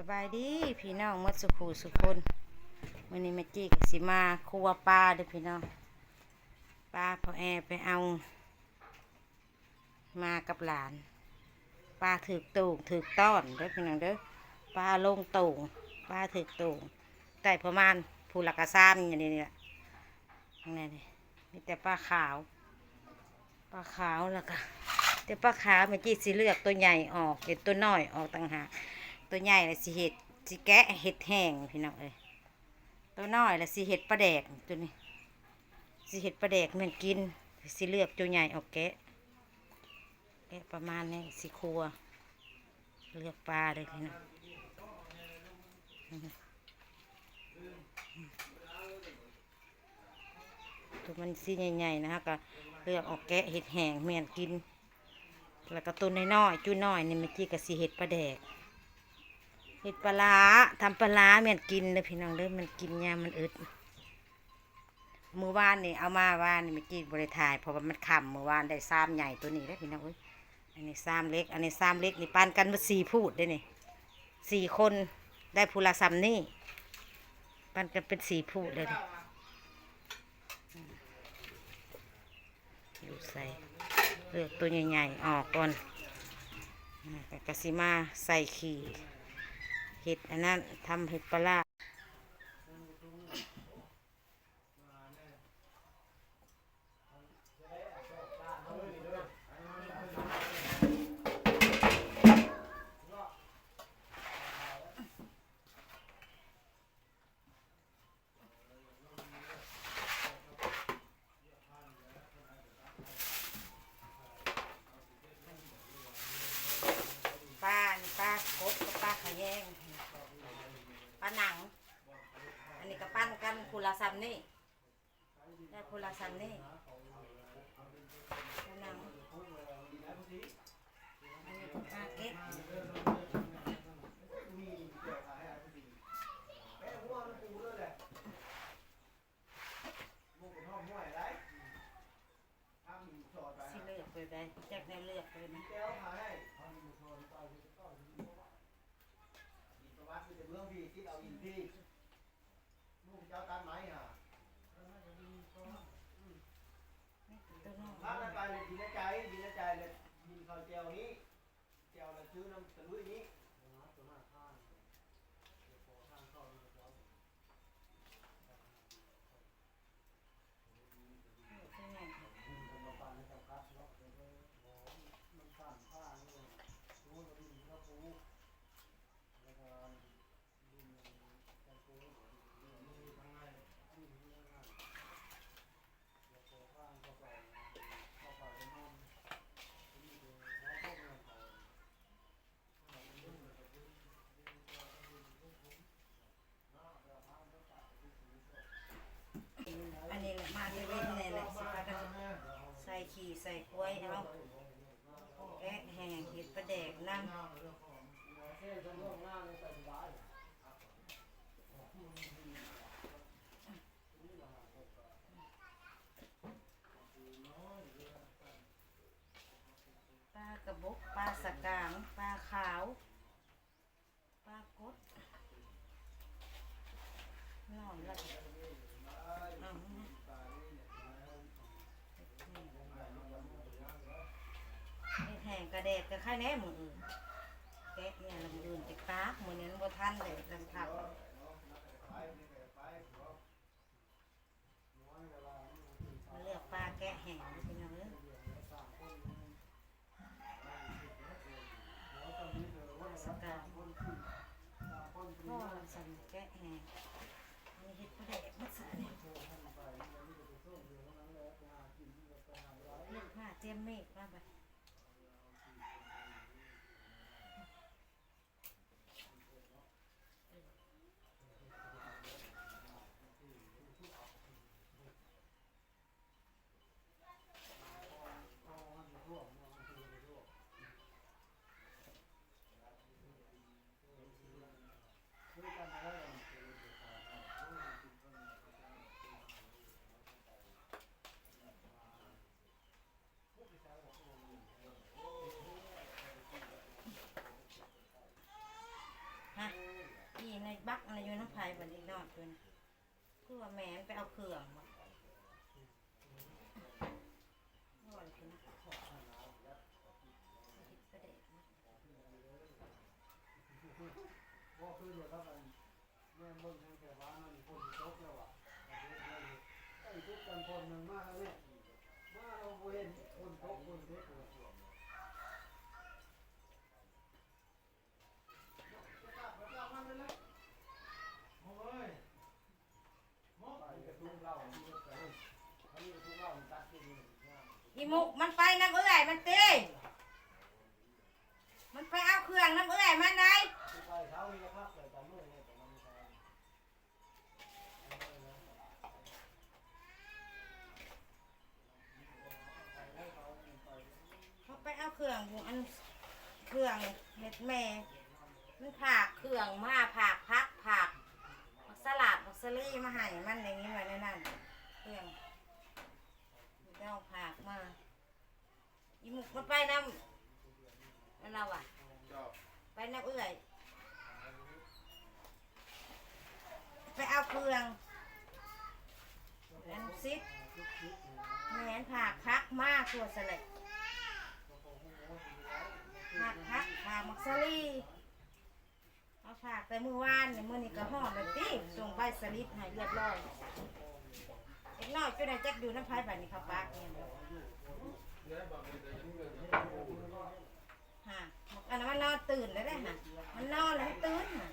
สบายดีพี่น้องหมดสุขูสุคนวันนี้แม่จี้กับสิมาครัวปลาเด้อพี่น้องปลาพอแอไปเอา มากับหลานปลาถือตูงถือต้อนเด้อพี่น้องเด้อปลาลงตูงปลาถือตูงได้ประมาณผู้ลักกระซ้ำอย่างนี้เนี่แหละข้างในนี่มีแต่ปลาขาวปลาขาวแล้วก็แต่ปลาขาวแม่จี้สิเลือกตัวใหญ่ออกเด็ดตัวน้อยออกต่างหาก ตัวใหญ่ละสิเห็ดสิแกะเห็ดแห้งพี่น้องเอ้ยตัวน้อยละสิเห็ดปลาแดกตัวนี้สิเห็ดปลาแดกเหมือนกินสิเลือกตัวใหญ่ออกแกะแกะประมาณนี้สิครัว เลือกปลาเลยพี่น้องตัวมันสิใหญ่ๆนะฮะก็เลือกออกแกะเห็ดแห้งเหมือนกิน แล้วก็ตัวน้อยๆจุ้น้อยนี่มันจี้กับสิเห็ดปลาแดก เห็ดปลาร้าทำปลาร้าแม่นกินเลยพี่น้องเด้อมันกินยามมันอึดมือวานนี่เอามาวานนี่ไม่กินบริทายเพราะว่ามันค่ำมือวานได้ซ้ำใหญ่ตัวนี้ได้พี่น้องเอ้ยอันนี้ซ้ำเล็ก อันนี้ซ้ำเล็กนี่ปานกันมาสี่พูดได้นี่สี่คนได้พูละซ้ำนี่ปานกันเป็นสี่พูดเลยนี่ดูใส่เลือกตัวใหญ่ๆออกก่อนก็กสิมาใส่ขี่ เห็ดอันนั้นทำเห็ดปลาร้าปลานี่ปลากดกับปลาขะแยงปลาหนัง อันนี้ก็ปั้นกันคูละซัม นี่ได้คูละซัมนี่ปลาหนังอันนี้ก็ปลาเก็ดสิเลือกไปได้จากแนวเลือกไปนะตัวน้อง ร้านนั้นไปเลยดีนะใจดีนะใจเลยยินเขาเจียวนี้เจียวเลยซื้อน้ำตะลุยนี้ ตัวใหญ่อันนี้แหละมาเล่นๆนี่แหละสิพากันใส่ขี่ใส่กล้วยเอาแกะแห้งเห็ดปลาแดกนั่งปลากระบอกปลาสกางปลาขาว ปลากดนอนแล้วก็เอาเฮ็ดดกกระไข่แน่มืออื่นแกะเนี่ยลำอื่นจะตากมือนี้นบ่ทันเลยลำผักมาเลือกปลาแกะแห้งพี่น้องเอ้ยสกาพ่อสั่นแกะแห้งอันนี้เห็ดปลาแดกมัสาเนี่ยเลือกผ้าเตรียมเมฆมาไป เอีในบักอะไรอยู่น้ำไผ่บัดนี้นอดเพิ่นคือว่าแม่นไป เอาเครื่องมาอ้ยเพิ่นนขอเฮ็ดประเด็นนะบ่คือเดี๋ยครับอันแม่เบิ่งทางแต่ว่านั่นฝนตกแล้วอะไอ้ทุกกันคนหนึงมาแล้วเนี่ยมาเราเห็นฝนตกฝนเทกเลย อีมุกมันไปน้ำเอื้อยมันตีมันไปเอาเครื่องน้ำเอื้อยมันได้ที่ไปเขามีกระพักเลยแต่เมื่อเนี่ยแต่มันไม่ใช่เขาไปเอาเครื่องอยู่อันเครื่องเห็ดแม่มันผากเครื่องมาผากพักผากมักสลัดมักสลี่มาให้มันอย่างนี้ไว้ในนั้นเครื่องมันจะเอาผากมา อีห มุกมันไปน้ำแล้วเราอะไปน้ำเอื้อย ไปเอาเครื่องอันซิดแมนผากพักมากตัวสลัดผากพักผากมักสลี่เอาผากแต่มือวานเนี่ยมือนี่ก็ห่อแบบนี้ส่งไปสลิปให้เรียบร้อยเอ็กน้อยจุดไหนจักดูน้ำพายแบบนี้เขาปากเนี่ยเด้อ ฮะอันนั้นมันรอตื่นแล้วได้ฮะมันรอแล้วให้ตื่นฮะ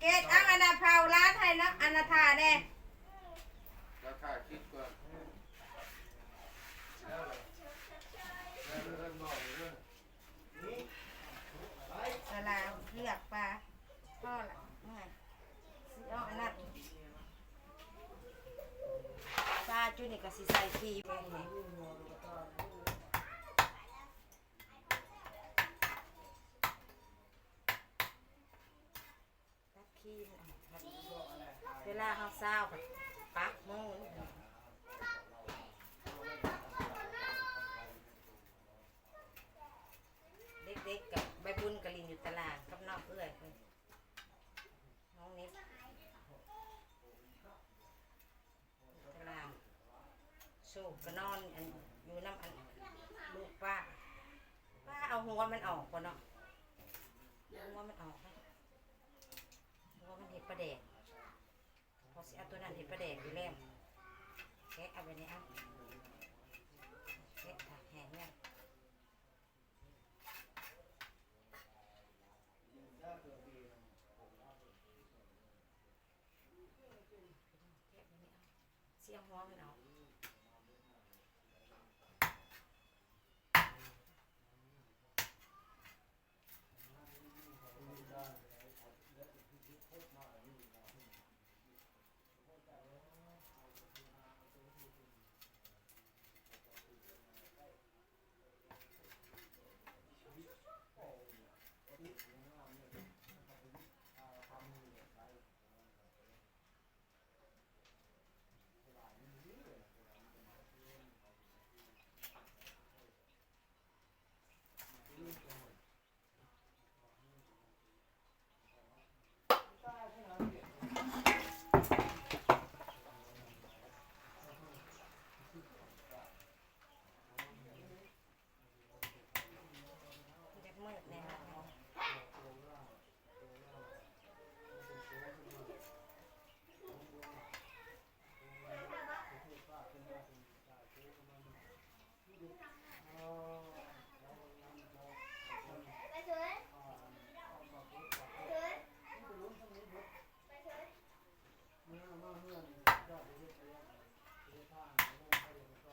เกตเอาอันนาเผาร้านไทยนะอันนาทาแน่ ราคาคิดก่อนแล้วแล้วเรื่องนอกเรื่อง นี่ไป สลาเลือกปลาพ่อละเมื่อยสิเอาอันนั้น ปลาจุนี่ก็สิใส่ฟรีไปเลยตัดขี้มันออกครับเวลาเขาเศร้าแบบปักโมงเด็กๆกับใบบุญกะลินอยู่ตลาดกับนอกเอื้อยเลยน้องนิดตลาด สูบก็นอนอันอยู่น้ำอันลูกป้าป้าเอาหัวมันออกก่อนเนาะเอาหัวมันออกนะหัวมันเห็ดประแดกพอสิเอาตัวนั้นเห็ดประแดกอยู่แล้วแกะเอาไปนี่เอาแกะผักแห้งเนี่ยเสียงหัวมันออกมันจะมืดแน่นอน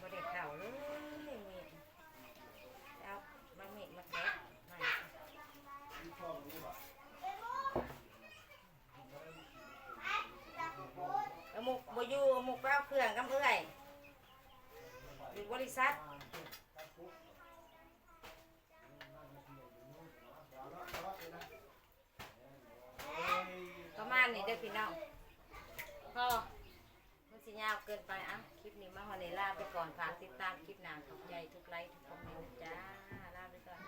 บ่ได้เข่าเลยมีดเอามามีดมาแคะมาเอาหมุกบ่อยู่เอาหมุกไปเอาเครื่องกับเอื้อยอยู่บริษัท นี้เด้อพี่น้องพ่อมันสิยาวเกินไปอะคลิปนี้มาฮอดนี้ลาไปก่อนฝากติดตามคลิปหน้าขอบใจทุกไลค์ทุกคอมเมนต์จ้าลาไปก่อน